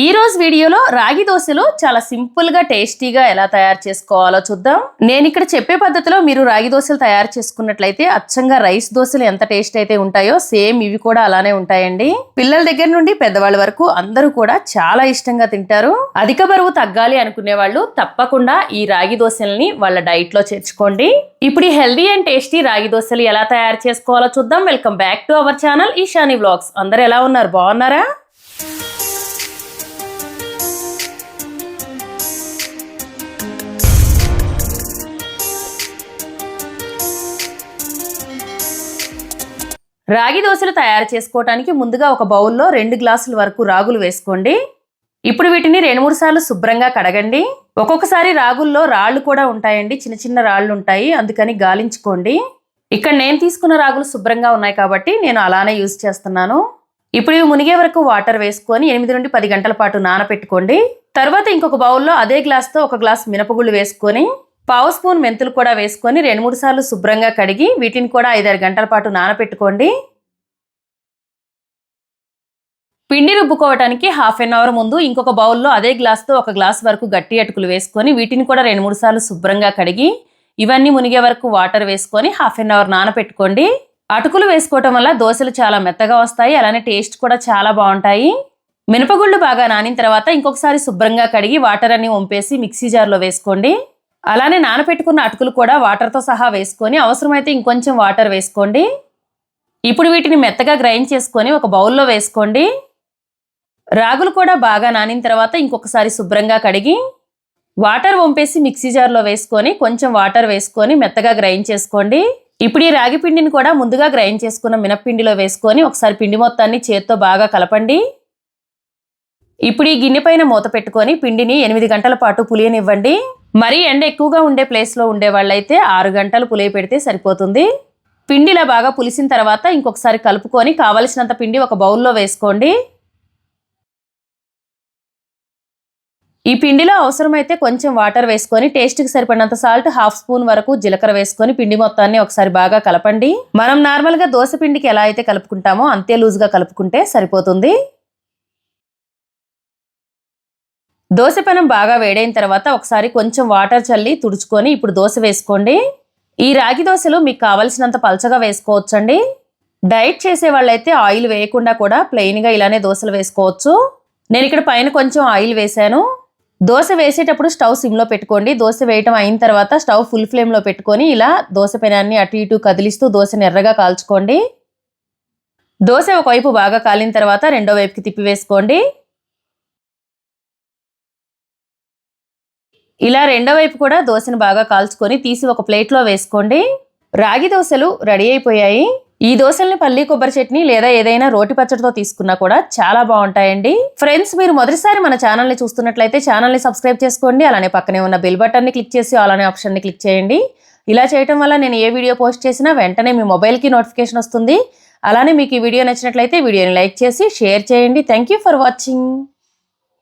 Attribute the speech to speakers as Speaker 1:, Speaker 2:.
Speaker 1: ఈ రోజు వీడియోలో రాగి దోశలు చాలా సింపుల్గా టేస్టీగా ఎలా తయారు చేసుకోవాలో చూద్దాం. నేను ఇక్కడ చెప్పే పద్ధతిలో మీరు రాగి దోశలు తయారు చేసుకున్నట్లయితే అచ్చంగా రైస్ దోశలు ఎంత టేస్ట్ అయితే ఉంటాయో సేమ్ ఇవి కూడా అలానే ఉంటాయండి. పిల్లల దగ్గర నుండి పెద్దవాళ్ళ వరకు అందరూ కూడా చాలా ఇష్టంగా తింటారు. అధిక బరువు తగ్గాలి అనుకునే వాళ్ళు తప్పకుండా ఈ రాగి దోశల్ని వాళ్ళ డైట్లో చేర్చుకోండి. ఇప్పుడు ఈ హెల్దీ అండ్ టేస్టీ రాగి దోశలు ఎలా తయారు చేసుకోవాలో చూద్దాం. Welcome back to our channel Eshani vlogs. అందరు ఎలా ఉన్నారు? బాగున్నారా? రాగి దోశలు తయారు చేసుకోవటానికి ముందుగా ఒక బౌల్లో రెండు గ్లాసుల వరకు రాగులు వేసుకోండి. ఇప్పుడు వీటిని రెండు మూడు సార్లు శుభ్రంగా కడగండి. ఒక్కొక్కసారి రాగుల్లో రాళ్ళు కూడా ఉంటాయండి. చిన్న చిన్న రాళ్ళు ఉంటాయి. అందుకని గాలించుకోండి. ఇక్కడ నేను తీసుకున్న రాగులు శుభ్రంగా ఉన్నాయి కాబట్టి నేను అలానే యూజ్ చేస్తున్నాను. ఇప్పుడు ఇవి మునిగే వరకు వాటర్ వేసుకొని ఎనిమిది నుండి పది గంటల పాటు నానపెట్టుకోండి. తర్వాత ఇంకొక బౌల్లో అదే గ్లాస్తో ఒక గ్లాస్ మినపగుళ్ళు వేసుకొని పావు స్పూన్ మెంతులు కూడా వేసుకొని రెండు మూడు సార్లు శుభ్రంగా కడిగి వీటిని కూడా ఐదారు గంటల పాటు నానపెట్టుకోండి. పిండి రుబ్బుకోవటానికి హాఫ్ అన్ అవర్ ముందు ఇంకొక బౌల్లో అదే గ్లాస్తో ఒక గ్లాస్ వరకు గట్టి అటుకులు వేసుకొని వీటిని కూడా రెండు మూడు సార్లు శుభ్రంగా కడిగి ఇవన్నీ మునిగే వరకు వాటర్ వేసుకొని హాఫ్ అన్ అవర్ నానపెట్టుకోండి. అటుకులు వేసుకోవటం వల్ల దోశలు చాలా మెత్తగా వస్తాయి అలానే టేస్ట్ కూడా చాలా బాగుంటాయి. మినపగుళ్ళు బాగా నానిన తర్వాత ఇంకొకసారి శుభ్రంగా కడిగి వాటర్ అన్ని వంపేసి మిక్సీ జార్లో వేసుకోండి. అలానే నానపెట్టుకున్న అటుకులు కూడా వాటర్తో సహా వేసుకొని అవసరమైతే ఇంకొంచెం వాటర్ వేసుకోండి. ఇప్పుడు వీటిని మెత్తగా గ్రైండ్ చేసుకొని ఒక బౌల్లో వేసుకోండి. రాగులు కూడా బాగా నానిన తర్వాత ఇంకొకసారి శుభ్రంగా కడిగి వాటర్ వంపేసి మిక్సీ జార్లో వేసుకొని కొంచెం వాటర్ వేసుకొని మెత్తగా గ్రైండ్ చేసుకోండి. ఇప్పుడు ఈ రాగి పిండిని కూడా ముందుగా గ్రైండ్ చేసుకున్న మినప్పిండిలో వేసుకొని ఒకసారి పిండి మొత్తాన్ని చేత్తో బాగా కలపండి. ఇప్పుడు ఈ గిన్నె పైన మూత పెట్టుకొని పిండిని ఎనిమిది గంటల పాటు పులియనివ్వండి. మరీ ఎండ ఎక్కువగా ఉండే ప్లేస్లో ఉండే వాళ్ళైతే ఆరు గంటలు పులియ పెడితే సరిపోతుంది. పిండిలా బాగా పులిసిన తర్వాత ఇంకొకసారి కలుపుకొని కావలసినంత పిండి ఒక బౌల్లో వేసుకోండి. ఈ పిండిలో అవసరమైతే కొంచెం వాటర్ వేసుకొని టేస్ట్కి సరిపడినంత సాల్ట్ హాఫ్ స్పూన్ వరకు జీలకర్ర వేసుకొని పిండి మొత్తాన్ని ఒకసారి బాగా కలపండి. మనం నార్మల్గా దోశ పిండికి ఎలా అయితే కలుపుకుంటామో అంతే లూజ్గా కలుపుకుంటే సరిపోతుంది. దోశపెనం బాగా వేడైన తర్వాత ఒకసారి కొంచెం వాటర్ చల్లి తుడుచుకొని ఇప్పుడు దోశ వేసుకోండి. ఈ రాగి దోశలు మీకు కావలసినంత పలచగా వేసుకోవచ్చండి. డైట్ చేసే వాళ్ళైతే ఆయిల్ వేయకుండా కూడా ప్లెయిన్గా ఇలానే దోశలు వేసుకోవచ్చు. నేను ఇక్కడ పైన కొంచెం ఆయిల్ వేశాను. దోశ వేసేటప్పుడు స్టవ్ సిమ్లో పెట్టుకోండి. దోశ వేయటం అయిన తర్వాత స్టవ్ ఫుల్ ఫ్లేమ్లో పెట్టుకొని ఇలా దోశ పెనాన్ని అటు ఇటు కదిలిస్తూ దోశని ఎర్రగా కాల్చుకోండి. దోశ ఒకవైపు బాగా కాలిన తర్వాత రెండో వైపుకి తిప్పి వేసుకోండి. ఇలా రెండో వైపు కూడా దోశను బాగా కాల్చుకొని తీసి ఒక ప్లేట్లో వేసుకోండి. రాగి దోశలు రెడీ అయిపోయాయి. ఈ దోశల్ని పల్లి కొబ్బరి చట్నీ లేదా ఏదైనా రోటి పచ్చడితో తీసుకున్నా కూడా చాలా బాగుంటాయండి. ఫ్రెండ్స్ మీరు మొదటిసారి మన ఛానల్ని చూస్తున్నట్లయితే ఛానల్ని సబ్స్క్రైబ్ చేసుకోండి. అలానే పక్కనే ఉన్న బిల్ బటన్ని క్లిక్ చేసి అలానే ఆప్షన్ని క్లిక్ చేయండి. ఇలా చేయటం వల్ల నేను ఏ వీడియో పోస్ట్ చేసినా వెంటనే మీ మొబైల్కి నోటిఫికేషన్ వస్తుంది. అలానే మీకు ఈ వీడియో నచ్చినట్లయితే వీడియోని లైక్ చేసి షేర్ చేయండి. Thank for watching.